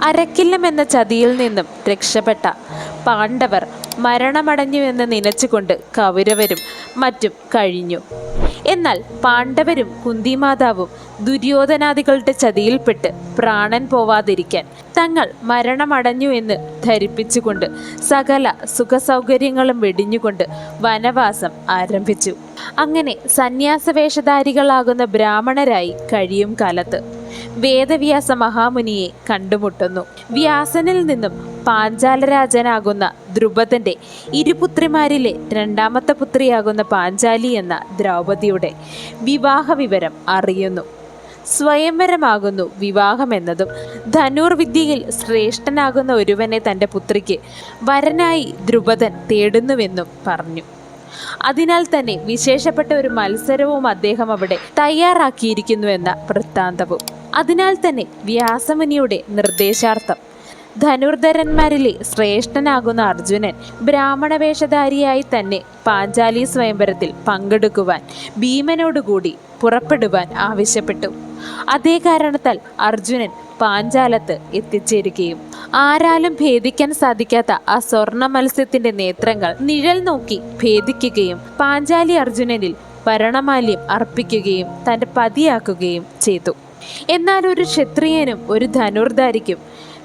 അരക്കില്ലം എന്ന ചതിയിൽ നിന്നും രക്ഷപ്പെട്ട പാണ്ഡവർ മരണമടഞ്ഞു എന്ന് നനച്ചുകൊണ്ട് കൗരവരും മറ്റും കഴിഞ്ഞു. എന്നാൽ പാണ്ഡവരും കുന്തിമാതാവും ദുര്യോധനാദികളുടെ ചതിയിൽപ്പെട്ട് പ്രാണൻ പോവാതിരിക്കാൻ തങ്ങൾ മരണമടഞ്ഞു എന്ന് ധരിപ്പിച്ചുകൊണ്ട് സകല സുഖസൗകര്യങ്ങളും വെടിഞ്ഞുകൊണ്ട് വനവാസം ആരംഭിച്ചു. അങ്ങനെ സന്യാസവേഷധാരികളാകുന്ന ബ്രാഹ്മണരായി കഴിയും കാലത്ത്. വേദവ്യാസ മഹാമുനിയെ കണ്ടുമുട്ടുന്നു. വ്യാസനിൽ നിന്നും പാഞ്ചാലരാജനാകുന്ന ദ്രുപദന്റെ ഇരുപുത്രിമാരിലെ രണ്ടാമത്തെ പുത്രിയാകുന്ന പാഞ്ചാലി എന്ന ദ്രൗപദിയുടെ വിവാഹ വിവരം അറിയുന്നു. സ്വയംവരമാകുന്നു വിവാഹമെന്നതും ധനുർവിദ്യയിൽ ശ്രേഷ്ഠനാകുന്ന ഒരുവനെ തന്റെ പുത്രിക്ക് വരനായി ദ്രുപദൻ തേടുന്നുവെന്നും പറഞ്ഞു. അതിനാൽ തന്നെ വിശേഷപ്പെട്ട ഒരു മത്സരവും അദ്ദേഹം അവിടെ തയ്യാറാക്കിയിരിക്കുന്നുവെന്ന വൃത്താന്തവും. അതിനാൽ തന്നെ വ്യാസമുനിയുടെ നിർദ്ദേശാർത്ഥം. ധനുർധരന്മാരിലെ ശ്രേഷ്ഠനാകുന്ന അർജുനൻ ബ്രാഹ്മണ വേഷധാരിയായി തന്നെ പാഞ്ചാലി സ്വയംവരത്തിൽ പങ്കെടുക്കുവാൻ ഭീമനോടുകൂടി പുറപ്പെടുവാൻ ആവശ്യപ്പെട്ടു. അതേ കാരണത്താൽ അർജുനൻ പാഞ്ചാലത്ത് എത്തിച്ചേരുകയും ആരാലും ഭേദിക്കാൻ സാധിക്കാത്ത ആ സ്വർണ മത്സ്യത്തിന്റെ നേത്രങ്ങൾ നിഴൽ നോക്കി ഭേദിക്കുകയും പാഞ്ചാലി അർജുനനിൽ ഭരണമാല്യം അർപ്പിക്കുകയും തന്റെ പതിയാക്കുകയും ചെയ്തു. എന്നാൽ ഒരു ക്ഷത്രിയനും ഒരു ധനുർധാരിക്കും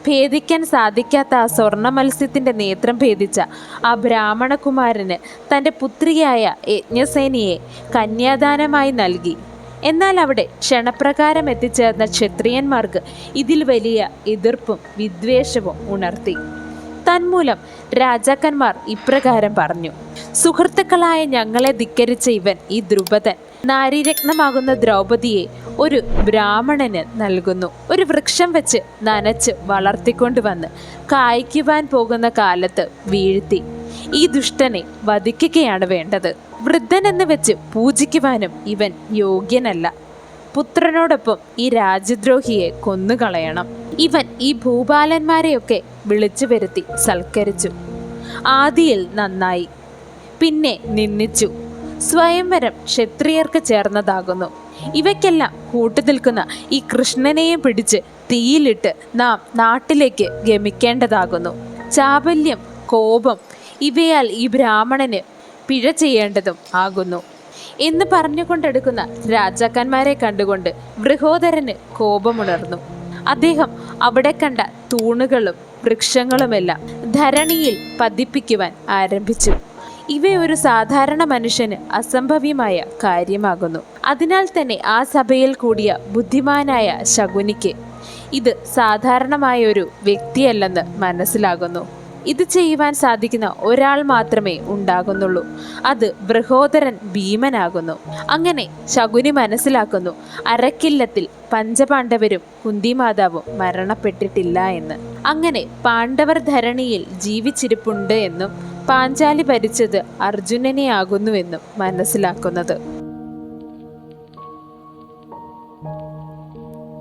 ഭേദിക്കാൻ സാധിക്കാത്ത ആ സ്വർണ മത്സ്യത്തിന്റെ നേത്രം ഭേദിച്ച ആ ബ്രാഹ്മണകുമാരന് തന്റെ പുത്രിയായ യജ്ഞസേനിയെ കന്യാദാനമായി നൽകി. എന്നാൽ അവിടെ ക്ഷണപ്രകാരം എത്തിച്ചേർന്ന ക്ഷത്രിയന്മാർക്ക് ഇതിൽ വലിയ എതിർപ്പും വിദ്വേഷവും ഉണർത്തി. തന്മൂലം രാജാക്കന്മാർ ഇപ്രകാരം പറഞ്ഞു. സുഹൃത്തുക്കളായ ഞങ്ങളെ ധിക്കരിച്ച ഇവൻ ഈ ദ്രുപദൻ. നാരീരത്നമാകുന്ന ദ്രൗപദിയെ ഒരു ബ്രാഹ്മണന് നൽകുന്നു. ഒരു വൃക്ഷം വെച്ച് നനച്ച് വളർത്തിക്കൊണ്ടുവന്ന് കായ്ക്കുവാൻ പോകുന്ന കാലത്ത് വീഴ്ത്തി. ഈ ദുഷ്ടനെ വധിക്കുകയാണ് വേണ്ടത്. വൃദ്ധനെന്ന് വെച്ച് പൂജിക്കുവാനും ഇവൻ യോഗ്യനല്ല. പുത്രനോടൊപ്പം ഈ രാജ്യദ്രോഹിയെ കൊന്നുകളയണം. ഇവൻ ഈ ഭൂപാലന്മാരെയൊക്കെ വിളിച്ചു വരുത്തി സൽക്കരിച്ചു. ആദിയിൽ നന്നായി. പിന്നെ നിന്ദിച്ചു. സ്വയംവരം ക്ഷത്രിയർക്ക് ചേർന്നതാകുന്നു. ഇവയ്ക്കെല്ലാം കൂട്ടുനിൽക്കുന്ന ഈ കൃഷ്ണനെയും പിടിച്ച് തീയിലിട്ട് നാം നാട്ടിലേക്ക് ഗമിക്കേണ്ടതാകുന്നു. ചാബല്യം കോപം ഇവയാൽ ഈ ബ്രാഹ്മണന് പിഴ ചെയ്യേണ്ടതും ആകുന്നു. എന്ന് പറഞ്ഞുകൊണ്ടെടുക്കുന്ന രാജാക്കന്മാരെ കണ്ടുകൊണ്ട് ബൃഹോദരന് കോപമുണർന്നു. അദ്ദേഹം അവിടെ കണ്ട തൂണുകളും വൃക്ഷങ്ങളുമെല്ലാം ധരണിയിൽ പതിപ്പിക്കുവാൻ ആരംഭിച്ചു. ഇവ ഒരു സാധാരണ മനുഷ്യന് അസംഭവ്യമായ കാര്യമാകുന്നു. അതിനാൽ തന്നെ ആ സഭയിൽ കൂടിയ ബുദ്ധിമാനായ ശകുനിക്ക് ഇത് സാധാരണമായ ഒരു വ്യക്തിയല്ലെന്ന് മനസ്സിലാകുന്നു. ഇത് ചെയ്യുവാൻ സാധിക്കുന്ന ഒരാൾ മാത്രമേ ഉണ്ടാകുന്നുള്ളൂ. അത് ബൃഹോദരൻ ഭീമനാകുന്നു. അങ്ങനെ ശകുനി മനസ്സിലാക്കുന്നു അരക്കില്ലത്തിൽ പഞ്ചപാണ്ഡവരും കുന്തിമാതാവും മരണപ്പെട്ടിട്ടില്ല എന്ന്. അങ്ങനെ പാണ്ഡവർ ധരണിയിൽ ജീവിച്ചിരിപ്പുണ്ട് എന്നും പാഞ്ചാലി ഭരിച്ചത് അർജുനനെയാകുന്നുവെന്നും മനസ്സിലാക്കുന്നത്.